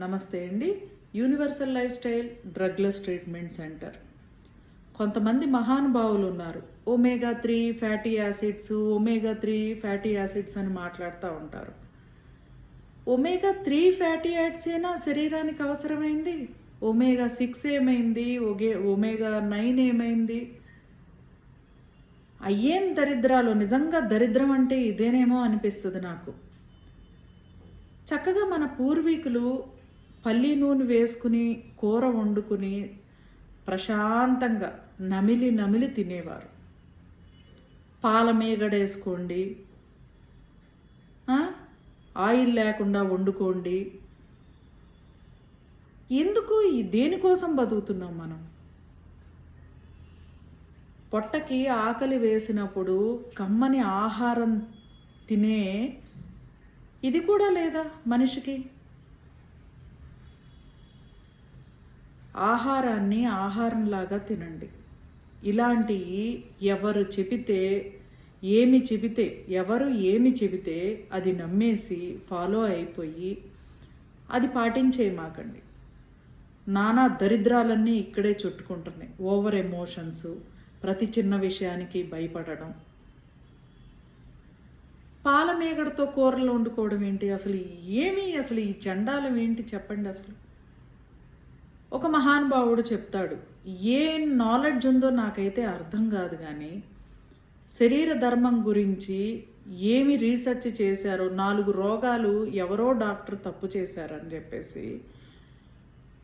నమస్తే అండి. Universal lifestyle drugless treatment centre కొంతమంది మహానుభావులు ఉన్నారు. Omega three fatty acids omega three fatty acids అని మాట్లాడుతూ ఉంటారు. ఒమేగా త్రీ ఫ్యాటీ యాసిడ్స్ అయినా శరీరానికి అవసరమైంది. ఒమేగా సిక్స్ ఏమైంది? ఒగే ఒమేగా నైన్ ఏమైంది? అయ్యేం దరిద్రాలు? నిజంగా దరిద్రం అంటే ఇదేనేమో అనిపిస్తుంది నాకు. చక్కగా మన పూర్వీకులు పల్లి నూనె వేసుకుని కూర వండుకుని ప్రశాంతంగా నమిలి నమిలి తినేవారు. పాల మీగడేసుకోండి ఆయిల్ లేకుండా వండుకోండి. ఎందుకు ఈ దేనికోసం బతుకుతున్నాం మనం? పొట్టకి ఆకలి వేసినప్పుడు కమ్మని ఆహారం తినే ఇది కూడా లేదా మనిషికి? ఆహారాన్ని ఆహారంలాగా తినండి. ఇలాంటివి ఎవరు చెబితే ఏమి చెబితే ఎవరు ఏమి చెబితే అది నమ్మేసి ఫాలో అయిపోయి అది పాటించేయమాకండి. నానా దరిద్రాలన్నీ ఇక్కడే చుట్టుకుంటున్నాయి. ఓవర్ ఎమోషన్స్ ప్రతి చిన్న విషయానికి భయపడడం. పాల మేగడతో కూరలు వండుకోవడం ఏంటి? అసలు ఏమి అసలు ఈ చండాలం ఏంటి చెప్పండి అసలు? ఒక మహానుభావుడు చెప్తాడు ఏ నాలెడ్జ్ ఉందో నాకైతే అర్థం కాదు కానీ శరీర ధర్మం గురించి ఏమి రీసెర్చ్ చేశారో నాలుగు రోగాలు ఎవరో డాక్టర్ తప్పు చేశారని చెప్పేసి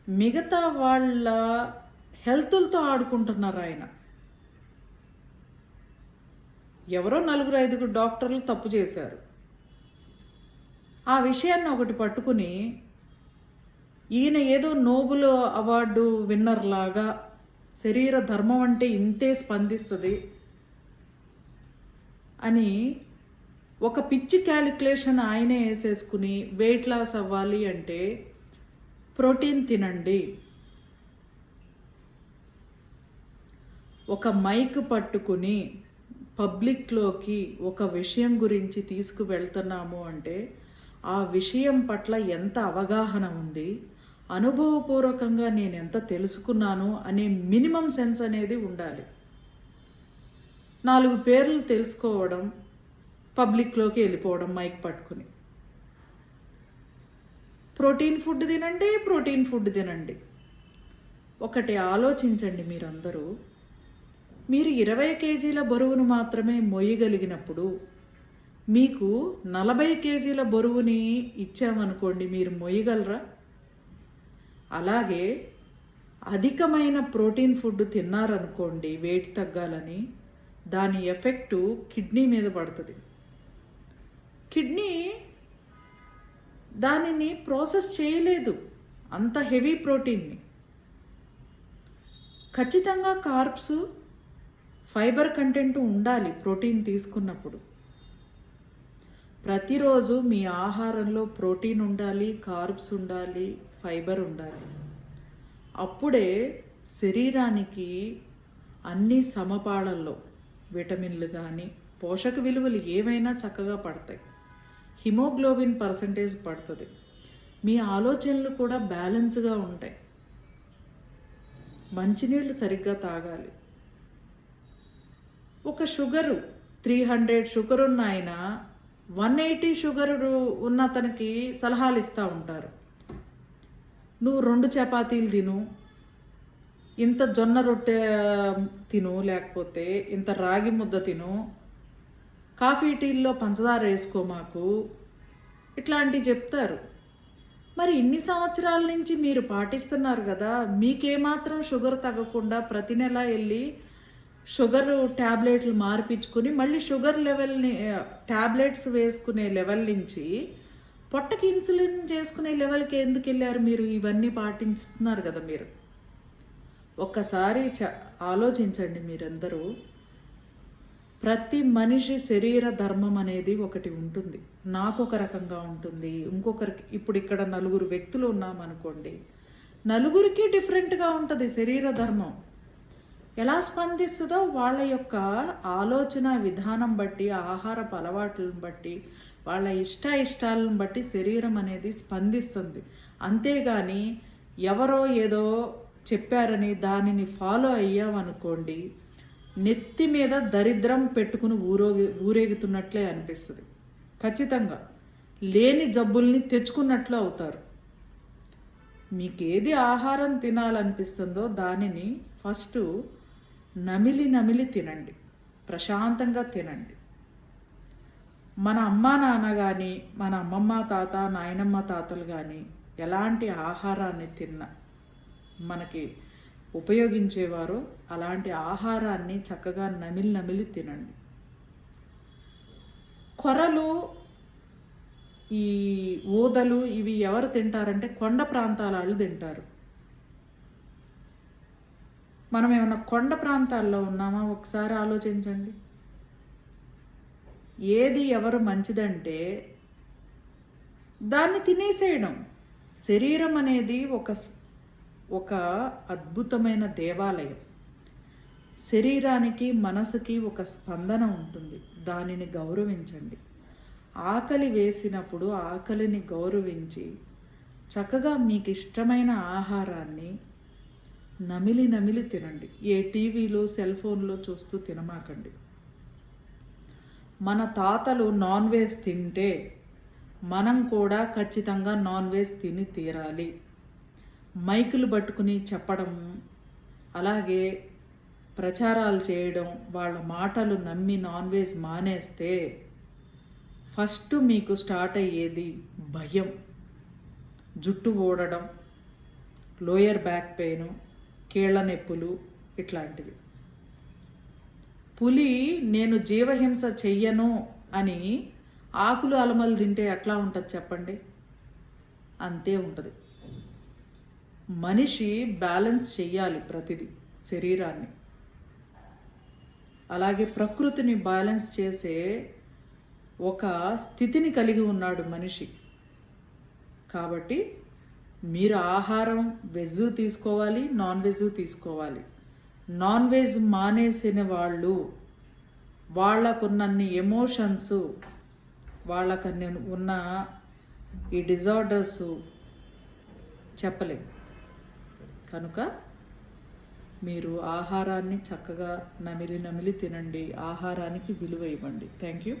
మిగతా వాళ్ళ హెల్త్లతో ఆడుకుంటున్నారు ఆయన. ఎవరో నలుగురు ఐదుగురు డాక్టర్లు తప్పు చేశారు. ఆ విషయాన్ని ఒకటి పట్టుకుని ఈయన ఏదో నోబుల్ అవార్డు విన్నర్ లాగా శరీర ధర్మం అంటే ఇంతే స్పందిస్తుంది అని ఒక పిచ్చి క్యాలిక్యులేషన్ ఆయనే వేసేసుకుని వెయిట్ లాస్ అవ్వాలి అంటే ప్రోటీన్ తినండి. ఒక మైక్ పట్టుకుని పబ్లిక్లోకి ఒక విషయం గురించి తీసుకువెళ్తున్నాము అంటే ఆ విషయం పట్ల ఎంత అవగాహన ఉంది? అనుభవపూర్వకంగా నేను ఎంత తెలుసుకున్నాను అనే మినిమం సెన్స్ అనేది ఉండాలి. నాలుగు పేర్లు తెలుసుకోవడం పబ్లిక్లోకి వెళ్ళిపోవడం మైక్ పట్టుకుని. ప్రోటీన్ ఫుడ్ తినండి ప్రోటీన్ ఫుడ్ తినండి. ఒకటి ఆలోచించండి మీరందరూ. మీరు ఇరవై కేజీల బరువును మాత్రమే మోయగలిగినప్పుడు మీకు నలభై కేజీల బరువుని ఇచ్చామనుకోండి మీరు మోయగలరా అలాగే అధికమైన ప్రోటీన్ ఫుడ్ తిన్నారనుకోండి వెయిట్ తగ్గాలని దాని ఎఫెక్టు కిడ్నీ మీద పడుతుంది. కిడ్నీ దానిని ప్రాసెస్ చేయలేదు అంత హెవీ ప్రోటీన్ని. ఖచ్చితంగా కార్బ్స్ ఫైబర్ కంటెంట్ ఉండాలి ప్రోటీన్ తీసుకున్నప్పుడు. ప్రతిరోజు మీ ఆహారంలో ప్రోటీన్ ఉండాలి కార్బ్స్ ఉండాలి ఫైబర్ ఉండాలి. అప్పుడే శరీరానికి అన్ని సమపాళల్లో విటమిన్లు కానీ పోషక విలువలు ఏవైనా చక్కగా పడతాయి. హిమోగ్లోబిన్ పర్సంటేజ్ పడుతుంది. మీ ఆలోచనలు కూడా బ్యాలెన్స్గా ఉంటాయి. మంచినీళ్ళు సరిగ్గా తాగాలి. ఒక షుగరు త్రీ హండ్రెడ్ షుగర్ ఉన్న ఆయన వన్ ఎయిటీ షుగర్ ఉన్న అతనికి సలహాలు ఇస్తూ ఉంటారు. నువ్వు రెండు చపాతీలు తిను. ఇంత జొన్న రొట్టె తిను లేకపోతే ఇంత రాగి ముద్ద తిను. కాఫీ టీల్లో పంచదార వేసుకో మాకు. ఇట్లాంటివి చెప్తారు. మరి ఇన్ని సంవత్సరాల నుంచి మీరు పాటిస్తున్నారు కదా మీకేమాత్రం షుగర్ తగ్గకుండా ప్రతి నెల వెళ్ళి షుగర్ ట్యాబ్లెట్లు మార్పించుకుని మళ్ళీ షుగర్ లెవెల్ని ట్యాబ్లెట్స్ వేసుకునే లెవెల్ నుంచి పొట్టకి ఇన్సులిన్ చేసుకునే లెవెల్కి ఎందుకు వెళ్ళారు మీరు? ఇవన్నీ పాటిస్తున్నారు కదా మీరు. ఒక్కసారి చ ఆలోచించండి మీరందరూ. ప్రతి మనిషి శరీర ధర్మం అనేది ఒకటి ఉంటుంది. నాకు ఒక రకంగా ఉంటుంది. ఇంకొకరికి ఇప్పుడు ఇక్కడ నలుగురు వ్యక్తులు ఉన్నామనుకోండి నలుగురికి డిఫరెంట్గా ఉంటుంది శరీర ధర్మం. ఎలా స్పందిస్తుందో వాళ్ళ యొక్క ఆలోచన విధానం బట్టి ఆహారపు అలవాట్లను బట్టి వాళ్ళ ఇష్ట ఇష్టాలను బట్టి శరీరం అనేది స్పందిస్తుంది. అంతేగాని ఎవరో ఏదో చెప్పారని దానిని ఫాలో అయ్యామనుకోండి నెత్తి మీద దరిద్రం పెట్టుకుని ఊరోగి ఊరేగుతున్నట్లే అనిపిస్తుంది. ఖచ్చితంగా. లేని జబ్బుల్ని తెచ్చుకున్నట్లు అవుతారు. మీకు ఏది ఆహారం తినాలనిపిస్తుందో దానిని ఫస్ట్ నమిలి నమిలి తినండి. ప్రశాంతంగా తినండి. మన అమ్మా నాన్న కానీ మన అమ్మమ్మ తాత నాయనమ్మ తాతలు కానీ ఎలాంటి ఆహారాన్ని తిన్న మనకి ఉపయోగించేవారో అలాంటి ఆహారాన్ని చక్కగా నమిలి నమిలి తినండి. కొరలు ఈ ఊదలు ఇవి ఎవరు తింటారంటే కొండ ప్రాంతాల వాళ్ళు తింటారు. మనం ఏమైనా కొండ ప్రాంతాల్లో ఉన్నామా? ఒకసారి ఆలోచించండి. ఏది ఎవరు మంచిదంటే దాన్ని తినేసేయడం. శరీరం అనేది ఒక ఒక అద్భుతమైన దేవాలయం. శరీరానికి మనసుకి ఒక స్పందన ఉంటుంది. దానిని గౌరవించండి. ఆకలి వేసినప్పుడు ఆకలిని గౌరవించి చక్కగా మీకు ఇష్టమైన ఆహారాన్ని నమిలి నమిలి తినండి. ఏ టీవీలో సెల్ ఫోన్లో చూస్తూ తినమాకండి. మన తాతలు నాన్ వెజ్ తింటే మనం కూడా ఖచ్చితంగా నాన్ వెజ్ తిని తీరాలి. మైకులు పట్టుకుని చెప్పడం అలాగే ప్రచారాలు చేయడం వాళ్ళ మాటలు నమ్మి నాన్ వెజ్ మానేస్తే ఫస్ట్ మీకు స్టార్ట్ అయ్యేది భయం. జుట్టు ఊడడం లోయర్ బ్యాక్ పెయిన్ కీళ్ళ నొప్పులు ఇట్లాంటివి. పులి నేను జీవహింస చెయ్యను అని ఆకులు అలమలు తింటే ఎట్లా ఉంటుంది చెప్పండి? అంతే ఉంటుంది. మనిషి బ్యాలెన్స్ చెయ్యాలి ప్రతిదీ శరీరాన్ని. అలాగే ప్రకృతిని బ్యాలెన్స్ చేసే ఒక స్థితిని కలిగి ఉన్నాడు మనిషి. కాబట్టి మీరు ఆహారం వెజ్ తీసుకోవాలి నాన్ వెజ్ తీసుకోవాలి. నాన్ వెజ్ మానేసిన వాళ్ళు వాళ్ళకున్నన్ని ఎమోషన్స్ వాళ్ళకన్ని ఉన్న ఈ డిజార్డర్స్ చెప్పలేం కనుక మీరు ఆహారాన్ని చక్కగా నమిలి నమిలి తినండి. ఆహారానికి విలువ ఇవ్వండి. Thank you.